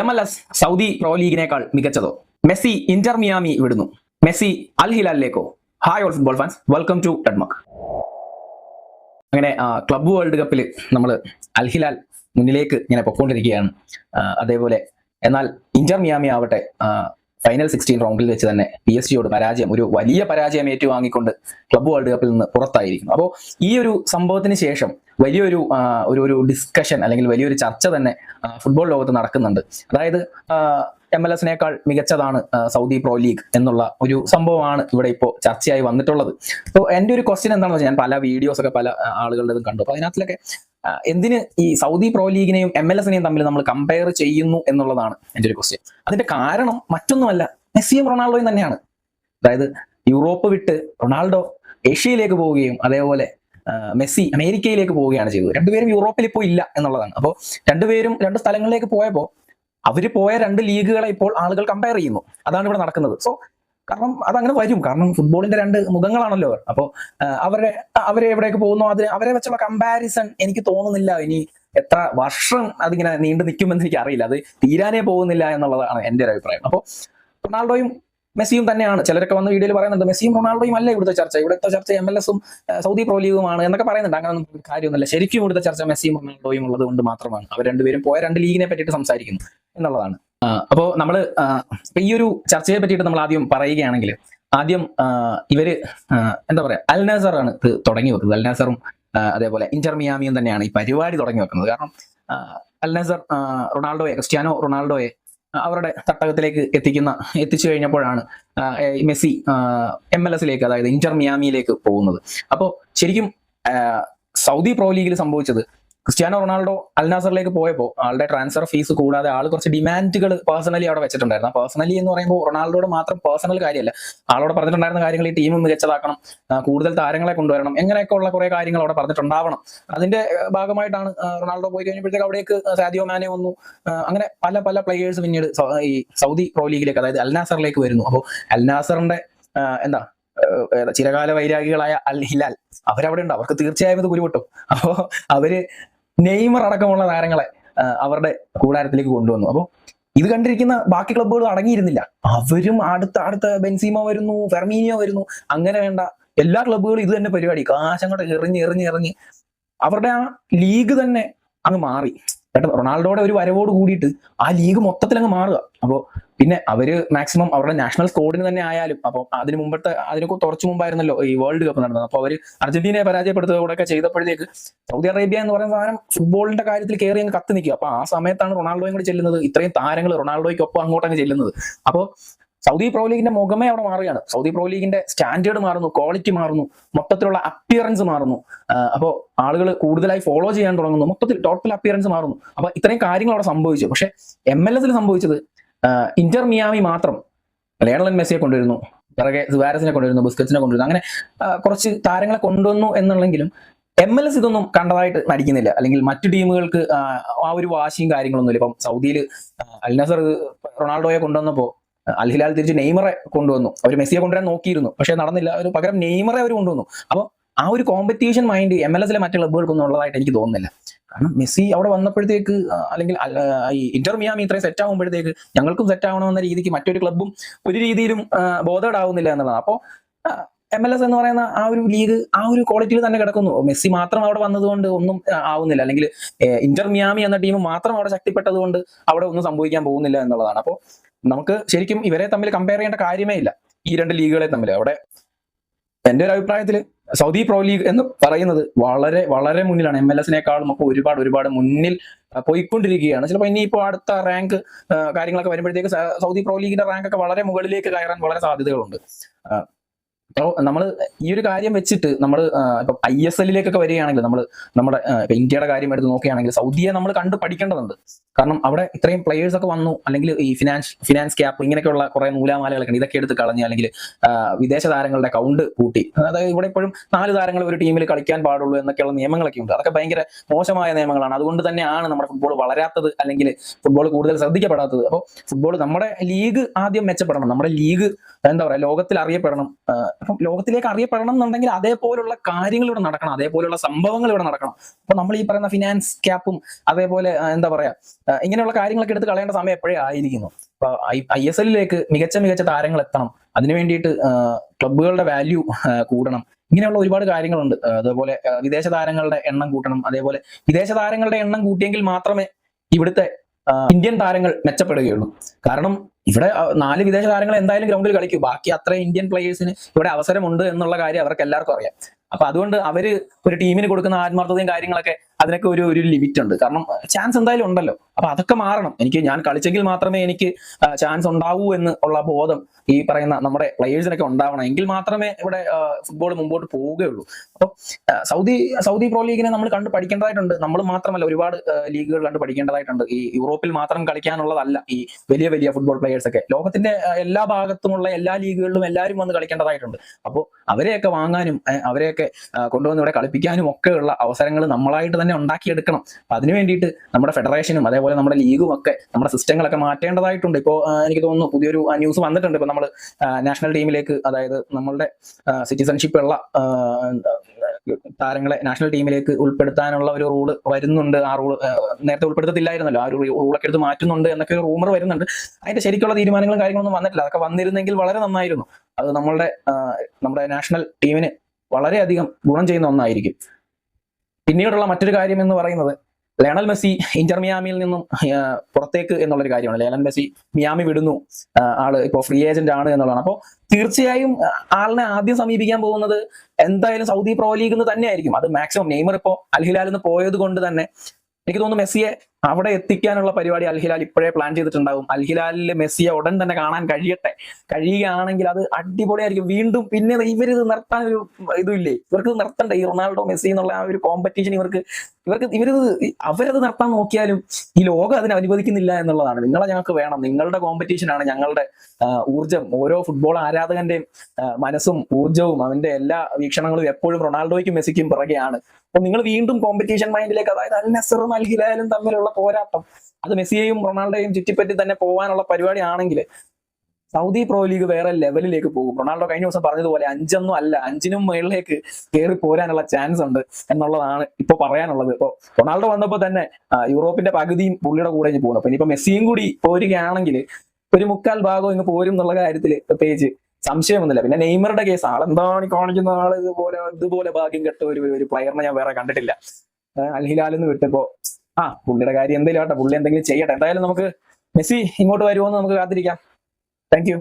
M L S Saudi pro ലീഗിനേക്കാൾ മികച്ചതോ? Messi Inter Miami വിടുന്നു. Messi Al ഹിലാലിലേക്കോ? Hi all football fans welcome to ടെഡ്മക് അങ്ങനെ club world കപ്പിൽ നമ്മൾ അൽ ഹിലാൽ മുന്നിലേക്ക് ഇങ്ങനെ പൊക്കോണ്ടിരിക്കുകയാണ്. അതേപോലെ എന്നാൽ ഇന്റർ മിയാമി ആവട്ടെ ഫൈനൽ സിക്സ്റ്റീൻ റൗണ്ടിൽ വെച്ച് തന്നെ പി എസ് ജിയോട് പരാജയം ഒരു വലിയ പരാജയം ഏറ്റുവാങ്ങിക്കൊണ്ട് ക്ലബ് വേൾഡ് കപ്പിൽ നിന്ന് പുറത്തായിരിക്കുന്നു. അപ്പോൾ ഈ ഒരു സംഭവത്തിന് ശേഷം വലിയൊരു ഒരു ഒരു ഡിസ്കഷൻ അല്ലെങ്കിൽ വലിയൊരു ചർച്ച തന്നെ ഫുട്ബോൾ ലോകത്ത് നടക്കുന്നുണ്ട്. അതായത് എം എൽ എസിനേക്കാൾ മികച്ചതാണ് സൗദി പ്രോ ലീഗ് എന്നുള്ള ഒരു സംഭവമാണ് ഇവിടെ ഇപ്പോൾ ചർച്ചയായി വന്നിട്ടുള്ളത്. അപ്പോൾ എന്റെ ഒരു ക്വസ്റ്റ്യൻ എന്താണെന്ന് വെച്ചാൽ ഞാൻ പല വീഡിയോസ് ഒക്കെ പല ആളുകളുടെ കണ്ടു. അപ്പോൾ അതിനകത്തിലൊക്കെ എന്തിന് ഈ സൗദി പ്രോ ലീഗിനെയും എം എൽ എസിനെയും തമ്മിൽ നമ്മൾ കമ്പയർ ചെയ്യുന്നു എന്നുള്ളതാണ് എന്റെ ഒരു ക്വസ്റ്റ്യൻ അതിന്റെ കാരണം മറ്റൊന്നുമല്ല മെസ്സിയും റൊണാൾഡോയും തന്നെയാണ്. അതായത് യൂറോപ്പ് വിട്ട് റൊണാൾഡോ ഏഷ്യയിലേക്ക് പോവുകയും അതേപോലെ മെസ്സി അമേരിക്കയിലേക്ക് പോവുകയാണ് ചെയ്തത്. രണ്ടുപേരും യൂറോപ്പിൽ ഇപ്പോൾ ഇല്ല എന്നുള്ളതാണ്. അപ്പോൾ രണ്ടുപേരും രണ്ട് സ്ഥലങ്ങളിലേക്ക് പോയപ്പോൾ അവർ പോയ രണ്ട് ലീഗുകളെ ഇപ്പോൾ ആളുകൾ കമ്പയർ ചെയ്യുന്നു. അതാണ് ഇവിടെ നടക്കുന്നത്. സോ കാരണം അതങ്ങനെ വരും കാരണം ഫുട്ബോളിന്റെ രണ്ട് മുഖങ്ങളാണല്ലോ അവർ. അപ്പോൾ അവരെ അവരെ എവിടേക്ക് പോകുന്നു അതിന് അവരെ വെച്ചുള്ള കമ്പാരിസൺ എനിക്ക് തോന്നുന്നില്ല. ഇനി എത്ര വർഷം അതിങ്ങനെ നീണ്ടു നിൽക്കുമെന്ന് എനിക്ക് അറിയില്ല അത് തീരാനേ പോകുന്നില്ല എന്നുള്ളതാണ് എന്റെ ഒരു അഭിപ്രായം. അപ്പോൾ റൊണാൾഡോയും മെസ്സിയും തന്നെയാണ്. ചിലരൊക്കെ വന്ന് വീഡിയോയിൽ പറയുന്നുണ്ട് മെസ്സിയും റൊണാൾഡോയും അല്ല ഇവിടുത്തെ ചർച്ച? ഇവിടുത്തെ ചർച്ച എം എൽ എസും സൗദി പ്രോ ലീഗുമാണ് എന്നൊക്കെ പറയുന്നുണ്ട്. അങ്ങനെ കാര്യമൊന്നുമില്ല. ശരിക്കും ഇവിടുത്തെ ചർച്ച മെസ്സിയും റൊണാൾഡോയും ഉള്ളത് കൊണ്ട് മാത്രമാണ്. അവർ രണ്ടുപേരും പോയ രണ്ട് ലീഗിനെ പറ്റിയിട്ട് സംസാരിക്കുന്നു എന്നുള്ളതാണ്. അപ്പോൾ നമ്മൾ ഈ ഒരു ചർച്ചയെ പറ്റിയിട്ട് നമ്മൾ ആദ്യം പറയുകയാണെങ്കിൽ ആദ്യം ഇവർ എന്താ പറയാ അൽനാസറാണ് ഇത് തുടങ്ങി വെക്കുന്നത്. അൽനാസറും അതേപോലെ ഇന്റർ മിയാമിയും തന്നെയാണ് ഈ പരിപാടി തുടങ്ങി വെക്കുന്നത്. കാരണം അൽനാസർ അൽ നസർ റൊണാൾഡോയെ ക്രിസ്ത്യാനോ റൊണാൾഡോയെ അവരുടെ തട്ടകത്തിലേക്ക് എത്തിക്കുന്ന എത്തിച്ചു കഴിഞ്ഞപ്പോഴാണ് മെസ്സി എം എൽ എസിലേക്ക് അതായത് ഇന്റർ മിയാമിയിലേക്ക് പോകുന്നത്. അപ്പോൾ ശരിക്കും സൗദി പ്രോ ലീഗിൽ സംഭവിച്ചത് ക്രിസ്ത്യാനോ റൊണാൾഡോ അൽനാസറിലേക്ക് പോയപ്പോൾ ആളുടെ ട്രാൻസ്ഫർ ഫീസ് കൂടാതെ ആൾ കുറച്ച് ഡിമാൻഡുകൾ പേഴ്സണലി അവിടെ വെച്ചിട്ടുണ്ടായിരുന്നു. പേഴ്സണലി എന്ന് പറയുമ്പോൾ റൊണാൾഡോയുടെ മാത്രം പേഴ്സണൽ കാര്യമല്ല. ആളോട് പറഞ്ഞിട്ടുണ്ടായിരുന്ന കാര്യങ്ങൾ ഈ ടീം മികച്ചതാക്കണം. കൂടുതൽ താരങ്ങളെ കൊണ്ടുവരണം. എങ്ങനെയൊക്കെ ഉള്ള കുറെ കാര്യങ്ങൾ അവിടെ പറഞ്ഞിട്ടുണ്ടാവണം. അതിന്റെ ഭാഗമായിട്ടാണ് റൊണാൾഡോ പോയി കഴിഞ്ഞപ്പോഴത്തേക്ക് അവിടേക്ക് സാദിയോ മാനെ വന്നു. അങ്ങനെ പല പല പ്ലേയേഴ്സ് പിന്നീട് ഈ സൗദി പ്രോ ലീഗിലേക്ക് അതായത് അൽനാസറിലേക്ക് വരുന്നു. അപ്പോൾ അൽനാസറിന്റെ എന്താ ചിരകാല വൈരാഗികളായ അൽ ഹിലാൽ അവരവിടെ ഉണ്ട്. അവർക്ക് തീർച്ചയായും ഇത് കുരുപൊട്ടും അപ്പോ അവർ നെയ്മർ അടക്കമുള്ള താരങ്ങളെ അവരുടെ കൂടാരത്തിലേക്ക് കൊണ്ടുവന്നു. അപ്പോൾ ഇത് കണ്ടിരിക്കുന്ന ബാക്കി ക്ലബ്ബുകൾ അടങ്ങിയിരുന്നില്ല. അവരും അടുത്ത അടുത്ത ബെൻസീമ വരുന്നു ഫെർമീനിയോ വരുന്നു. അങ്ങനെ വേണ്ട. എല്ലാ ക്ലബ്ബുകളും ഇത് തന്നെ പരിപാടി. കാശങ്ങോട്ട് എറിഞ്ഞ് എറിഞ്ഞ് എറിഞ്ഞ്. അവരുടെ ആ ലീഗ് തന്നെ അങ്ങ് മാറി. പെട്ടെന്ന് റൊണാൾഡോയുടെ ഒരു വരവോട് കൂടിയിട്ട് ആ ലീഗ് മൊത്തത്തിൽ അങ്ങ് മാറുക. അപ്പോൾ പിന്നെ അവർ മാക്സിമം അവരുടെ നാഷണൽ സ്കോഡിന് തന്നെ ആയാലും അപ്പോൾ അതിന് മുമ്പത്തെ അതിന് തുറച്ചു മുമ്പായിരുന്നല്ലോ ഈ വേൾഡ് കപ്പ് നടന്നത്. അപ്പോൾ അവർ അർജന്റീനയെ പരാജയപ്പെടുത്തുകയൊക്കെ ചെയ്തപ്പോഴത്തേക്ക് സൗദി അറേബ്യ എന്ന് പറയുന്ന സാധനം ഫുട്ബോളിന്റെ കാര്യത്തിൽ കയറി അങ്ങ് കത്ത് നിൽക്കുക. അപ്പൊ ആ സമയത്താണ് റൊണാൾഡോയും കൂടി ചെല്ലുന്നത്. ഇത്രയും താരങ്ങൾ റൊണാൾഡോയ്ക്കൊപ്പം അങ്ങോട്ടങ്ങ് ചെല്ലുന്നത്. അപ്പോൾ സൗദി പ്രോ ലീഗിന്റെ മുഖമേ അവിടെ മാറുകയാണ്. സൗദി പ്രോ ലീഗിന്റെ സ്റ്റാൻഡേർഡ് മാറുന്നു ക്വാളിറ്റി മാറുന്നു മൊത്തത്തിലുള്ള അപ്പിയറൻസ് മാറുന്നു. അപ്പോൾ ആളുകൾ കൂടുതലായി ഫോളോ ചെയ്യാൻ തുടങ്ങുന്നു. മൊത്തത്തിൽ ടോട്ടൽ അപ്പിയറൻസ് മാറുന്നു. അപ്പൊ ഇത്രയും കാര്യങ്ങൾ അവിടെ സംഭവിച്ചു. പക്ഷെ എം എൽ എസിൽ സംഭവിച്ചത് ഇന്റർ മിയാമി മാത്രം ലയണൽ മെസ്സിയെ കൊണ്ടുവരുന്നു. പിറകെ സുവാരസിനെ കൊണ്ടുവരുന്നു ബിസ്കറ്റ്സിനെ കൊണ്ടുവരുന്നു. അങ്ങനെ കുറച്ച് താരങ്ങളെ കൊണ്ടുവന്നു എന്നുള്ളെങ്കിലും എം എൽ എസ് ഇതൊന്നും കണ്ടതായിട്ട് നടിക്കുന്നില്ല. അല്ലെങ്കിൽ മറ്റു ടീമുകൾക്ക് ആ, ഒരു വാശിയും കാര്യങ്ങളൊന്നുമില്ല. ഇപ്പം സൗദിയിൽ അൽ നസർ റൊണാൾഡോയെ കൊണ്ടുവന്നപ്പോൾ അൽ ഹിലാൽ തിരിച്ച് നെയ്മറെ കൊണ്ടുവന്നു. അവർ മെസ്സിയെ കൊണ്ടുവരാൻ നോക്കിയിരുന്നു. പക്ഷേ നടന്നില്ല. ഒരു പകരം നെയ്മറെ അവർ കൊണ്ടുവന്നു. അപ്പോൾ ആ ഒരു കോമ്പറ്റീഷൻ മൈൻഡ് എം എൽ എസിലെ മറ്റു ക്ലബ്ബുകൾക്കൊന്നും ഉള്ളതായിട്ട് എനിക്ക് തോന്നുന്നില്ല. കാരണം മെസ്സി അവിടെ വന്നപ്പോഴത്തേക്ക് അല്ലെങ്കിൽ ഇന്റർ മിയാമി ഇത്രയും സെറ്റ് ആകുമ്പോഴത്തേക്ക് ഞങ്ങൾക്കും സെറ്റ് ആവണമെന്ന രീതിക്ക് മറ്റൊരു ക്ലബ്ബും ഒരു രീതിയിലും ബോധേഡ് ആവുന്നില്ല എന്നുള്ളതാണ്. അപ്പോൾ എം എൽ എസ് എന്ന് പറയുന്ന ആ ഒരു ലീഗ് ആ ഒരു ക്വാളിറ്റിയിൽ തന്നെ കിടക്കുന്നു. മെസ്സി മാത്രം അവിടെ വന്നതുകൊണ്ട് ഒന്നും ആവുന്നില്ല. അല്ലെങ്കിൽ ഇന്റർ മിയാമി എന്ന ടീം മാത്രം അവിടെ ശക്തിപ്പെട്ടതുകൊണ്ട് അവിടെ ഒന്നും സംഭവിക്കാൻ പോകുന്നില്ല എന്നുള്ളതാണ്. അപ്പോൾ നമുക്ക് ശരിക്കും ഇവരെ തമ്മിൽ കമ്പയർ ചെയ്യേണ്ട കാര്യമേ ഇല്ല. ഈ രണ്ട് ലീഗുകളെ തമ്മിൽ. അവിടെ എന്റെ ഒരു അഭിപ്രായത്തിൽ സൗദി പ്രോ ലീഗ് എന്ന് പറയുന്നത് വളരെ വളരെ മുന്നിലാണ്. എം എൽ എസിനേക്കാളും ഒക്കെ ഒരുപാട് ഒരുപാട് മുന്നിൽ പോയിക്കൊണ്ടിരിക്കുകയാണ്. ചിലപ്പോൾ ഇനിയിപ്പോൾ അടുത്ത റാങ്ക് കാര്യങ്ങളൊക്കെ വരുമ്പോഴത്തേക്ക് സൗദി പ്രോ ലീഗിന്റെ റാങ്ക് ഒക്കെ വളരെ മുകളിലേക്ക് കയറാൻ വളരെ സാധ്യതകളുണ്ട്. അപ്പോൾ നമ്മൾ ഈ ഒരു കാര്യം വെച്ചിട്ട് നമ്മൾ ഇപ്പം ഐ എസ് എല്ലിലേക്കൊക്കെ വരികയാണെങ്കിൽ നമ്മൾ നമ്മുടെ ഇന്ത്യയുടെ കാര്യം എടുത്ത് നോക്കുകയാണെങ്കിൽ സൗദിയെ നമ്മൾ കണ്ട് പഠിക്കേണ്ടതുണ്ട്. കാരണം അവിടെ ഇത്രയും പ്ലേയേഴ്സ് ഒക്കെ വന്നു അല്ലെങ്കിൽ ഈ ഫിനാൻസ് ഫിനാൻസ് ക്യാപ്പ് ഇങ്ങനെയൊക്കെയുള്ള കുറെ നൂലാമാലകളൊക്കെ ഇതൊക്കെ എടുത്ത് കളഞ്ഞ് അല്ലെങ്കിൽ വിദേശ താരങ്ങളുടെ കൗണ്ട് കൂട്ടി അതായത് ഇവിടെ ഇപ്പോഴും നാല് താരങ്ങൾ ഒരു ടീമിൽ കളിക്കാൻ പാടുള്ളൂ എന്നൊക്കെയുള്ള നിയമങ്ങളൊക്കെ ഉണ്ട്. അതൊക്കെ ഭയങ്കര മോശമായ നിയമങ്ങളാണ്. അതുകൊണ്ട് തന്നെയാണ് നമ്മുടെ ഫുട്ബോൾ വളരാത്തത് അല്ലെങ്കിൽ ഫുട്ബോൾ കൂടുതൽ ശ്രദ്ധിക്കപ്പെടാത്തത്. അപ്പോൾ ഫുട്ബോൾ നമ്മുടെ ലീഗ് ആദ്യം മെച്ചപ്പെടണം. നമ്മുടെ ലീഗ് എന്താ പറയുക ലോകത്തിൽ അറിയപ്പെടണം. അപ്പം ലോകത്തിലേക്ക് അറിയപ്പെടണം എന്നുണ്ടെങ്കിൽ അതേപോലുള്ള കാര്യങ്ങൾ ഇവിടെ നടക്കണം. അതേപോലുള്ള സംഭവങ്ങൾ ഇവിടെ നടക്കണം. അപ്പൊ നമ്മൾ ഈ പറയുന്ന ഫിനാൻസ് ക്യാപ്പും അതേപോലെ എന്താ പറയാ ഇങ്ങനെയുള്ള കാര്യങ്ങളൊക്കെ എടുത്ത് കളയേണ്ട സമയം എപ്പോഴേ ആയിരിക്കുന്നു? അപ്പൊ ഐ എസ് എല്ലിലേക്ക് മികച്ച മികച്ച താരങ്ങൾ എത്തണം. അതിനു വേണ്ടിയിട്ട് ക്ലബുകളുടെ വാല്യൂ കൂടണം. ഇങ്ങനെയുള്ള ഒരുപാട് കാര്യങ്ങളുണ്ട്. അതേപോലെ വിദേശ താരങ്ങളുടെ എണ്ണം കൂട്ടണം. അതേപോലെ വിദേശ താരങ്ങളുടെ എണ്ണം കൂട്ടിയെങ്കിൽ മാത്രമേ ഇവിടുത്തെ ഇന്ത്യൻ താരങ്ങൾ മെച്ചപ്പെടുകയുള്ളൂ. കാരണം ഇവിടെ നാല് വിദേശ താരങ്ങൾ എന്തായാലും ഗ്രൗണ്ടിൽ കളിക്കും. ബാക്കി അത്ര ഇന്ത്യൻ പ്ലേയേഴ്സിന് ഇവിടെ അവസരമുണ്ട് എന്നുള്ള കാര്യം അവർക്ക് എല്ലാവർക്കും അറിയാം. അപ്പൊ അതുകൊണ്ട് അവർ ഒരു ടീമിന് കൊടുക്കുന്ന ആത്മാർത്ഥതയും കാര്യങ്ങളൊക്കെ അതിനൊക്കെ ഒരു ഒരു ലിമിറ്റ് ഉണ്ട്. കാരണം ചാൻസ് എന്തായാലും ഉണ്ടല്ലോ. അപ്പൊ അതൊക്കെ മാറണം. എനിക്ക് ഞാൻ കളിച്ചെങ്കിൽ മാത്രമേ എനിക്ക് ചാൻസ് ഉണ്ടാവൂ എന്ന് ഉള്ള ബോധം ഈ പറയുന്ന നമ്മുടെ പ്ലേയേഴ്സിനൊക്കെ ഉണ്ടാവണം. എങ്കിൽ മാത്രമേ ഇവിടെ ഫുട്ബോൾ മുമ്പോട്ട് പോവുകയുള്ളൂ. അപ്പോൾ സൗദി സൗദി പ്രോ ലീഗിനെ നമ്മൾ കണ്ട് പഠിക്കേണ്ടതായിട്ടുണ്ട്. നമ്മൾ മാത്രമല്ല ഒരുപാട് ലീഗുകൾ കണ്ട് പഠിക്കേണ്ടതായിട്ടുണ്ട്. ഈ യൂറോപ്പിൽ മാത്രം കളിക്കാനുള്ളതല്ല ഈ വലിയ വലിയ ഫുട്ബോൾ പ്ലേയേഴ്സ് ഒക്കെ. ലോകത്തിന്റെ എല്ലാ ഭാഗത്തുമുള്ള എല്ലാ ലീഗുകളിലും എല്ലാവരും വന്ന് കളിക്കേണ്ടതായിട്ടുണ്ട്. അപ്പോൾ അവരെയൊക്കെ വാങ്ങാനും അവരെയൊക്കെ കൊണ്ടുവന്ന് ഇവിടെ കളിപ്പിക്കാനും ഒക്കെയുള്ള അവസരങ്ങൾ നമ്മളായിട്ട് തന്നെ ഉണ്ടാക്കിയെടുക്കണം. അപ്പൊ അതിന് വേണ്ടിയിട്ട് നമ്മുടെ ഫെഡറേഷനും അതേപോലെ നമ്മുടെ ലീഗും ഒക്കെ നമ്മുടെ സിസ്റ്റങ്ങളൊക്കെ മാറ്റേണ്ടതായിട്ടുണ്ട്. ഇപ്പോൾ എനിക്ക് തോന്നുന്നു പുതിയൊരു ന്യൂസ് വന്നിട്ടുണ്ട്. ഇപ്പൊ നമ്മൾ നാഷണൽ ടീമിലേക്ക് അതായത് നമ്മളുടെ സിറ്റിസൺഷിപ്പ് ഉള്ള താരങ്ങളെ നാഷണൽ ടീമിലേക്ക് ഉൾപ്പെടുത്താനുള്ള ഒരു റൂൾ വരുന്നുണ്ട്. ആ റൂൾ നേരത്തെ ഉൾപ്പെടുത്തത്തില്ലായിരുന്നല്ലോ. ആ ഒരു റൂളൊക്കെ എടുത്ത് മാറ്റുന്നുണ്ട് എന്നൊക്കെ ഒരു റൂമർ വരുന്നുണ്ട്. അതിന്റെ ശരിക്കുള്ള തീരുമാനങ്ങളും കാര്യങ്ങളൊന്നും വന്നിട്ടില്ല. അതൊക്കെ വന്നിരുന്നെങ്കിൽ വളരെ നന്നായിരുന്നു. അത് നമ്മളുടെ നമ്മുടെ നാഷണൽ ടീമിന് വളരെയധികം ഗുണം ചെയ്യുന്ന ഒന്നായിരിക്കും. പിന്നീടുള്ള മറ്റൊരു കാര്യം എന്ന് പറയുന്നത് ലയണൽ മെസ്സി ഇന്റർ മിയാമിയിൽ നിന്നും പുറത്തേക്ക് എന്നുള്ളൊരു കാര്യമാണ്. ലയണൽ മെസ്സി മിയാമി വിടുന്നു ആൾ ഇപ്പോൾ ഫ്രീ ഏജന്റ് ആണ് എന്നുള്ളതാണ്. അപ്പോൾ തീർച്ചയായും ആളിനെ ആദ്യം സമീപിക്കാൻ പോകുന്നത് എന്തായാലും സൗദി പ്രോ ലീഗ് എന്ന് തന്നെയായിരിക്കും. അത് മാക്സിമം നെയ്മർ ഇപ്പോൾ അൽഹിലാലിൽ നിന്ന് പോയത് കൊണ്ട് തന്നെ എനിക്ക് തോന്നുന്നു മെസ്സിയെ അവിടെ എത്തിക്കാനുള്ള പരിപാടി അൽഹിലാൽ ഇപ്പോഴേ പ്ലാൻ ചെയ്തിട്ടുണ്ടാവും. അൽഹിലാലിൽ മെസ്സിയെ ഉടൻ തന്നെ കാണാൻ കഴിയട്ടെ. കഴിയുകയാണെങ്കിൽ അത് അടിപൊളിയായിരിക്കും. വീണ്ടും പിന്നെ ഇവരിത് നിർത്താൻ ഒരു ഇതുമില്ലേ? ഇവർക്ക് നിർത്തണ്ടേ? ഈ റൊണാൾഡോ മെസ്സി എന്നുള്ള ആ ഒരു കോമ്പറ്റീഷൻ ഇവർക്ക് ഇവർക്ക് ഇവരിത് അവരത് നിർത്താൻ നോക്കിയാലും ഈ ലോകം അതിന് അനുവദിക്കുന്നില്ല എന്നുള്ളതാണ്. നിങ്ങളെ ഞങ്ങൾക്ക് വേണം. നിങ്ങളുടെ കോമ്പറ്റീഷൻ ആണ് ഞങ്ങളുടെ ഊർജം. ഊർജം ഓരോ ഫുട്ബോൾ ആരാധകന്റെയും മനസ്സും ഊർജവും അവന്റെ എല്ലാ വീക്ഷണങ്ങളും എപ്പോഴും റൊണാൾഡോയ്ക്കും മെസ്സിക്കും പിറകെയാണ്. അപ്പൊ നിങ്ങൾ വീണ്ടും കോമ്പറ്റീഷൻ മൈൻഡിലേക്ക് അതായത് അൽ നസറും അൽഹിലാലും തമ്മിലുള്ള പോരാട്ടം. അത് മെസ്സിയെയും റൊണാൾഡോയും ചുറ്റിപ്പറ്റി തന്നെ പോകാനുള്ള പരിപാടി ആണെങ്കിൽ സൗദി പ്രോ ലീഗ് വേറെ ലെവലിലേക്ക് പോകും. റൊണാൾഡോ കഴിഞ്ഞ ദിവസം പറഞ്ഞതുപോലെ അഞ്ചൊന്നും അല്ല അഞ്ചിനും മുകളിലേക്ക് കയറി പോരാനുള്ള ചാൻസ് ഉണ്ട് എന്നുള്ളതാണ് ഇപ്പൊ പറയാനുള്ളത്. ഇപ്പൊ റൊണാൾഡോ വന്നപ്പോ തന്നെ യൂറോപ്പിന്റെ പകുതിയും പുള്ളിയുടെ കൂടെ ഇനി പോകുന്നു അപ്പൊ ഇനിയിപ്പോ മെസ്സിയും കൂടി പോരുകയാണെങ്കിൽ ഒരു മുക്കാൽ ഭാഗം ഇങ്ങ് പോരും എന്നുള്ള കാര്യത്തിൽ പ്രത്യേകിച്ച് സംശയമൊന്നുമില്ല. പിന്നെ നെയ്മറുടെ കേസ് ആളെന്താണ് എന്താണ് കാണിക്കുന്ന ആൾ ഇതുപോലെ ഇതുപോലെ ഭാഗ്യം കെട്ട ഒരു ഒരു പ്ലെയറിനെ ഞാൻ വേറെ കണ്ടിട്ടില്ല. അൽഹിലാലെന്ന് വിട്ടപ്പോ ആ പുള്ളിയുടെ കാര്യം എന്തെങ്കിലും ആട്ടെ പുള്ളി എന്തെങ്കിലും ചെയ്യട്ടെ. എന്തായാലും നമുക്ക് മെസ്സി ഇങ്ങോട്ട് വരുമോ എന്ന് നമുക്ക് കാത്തിരിക്കാം. താങ്ക്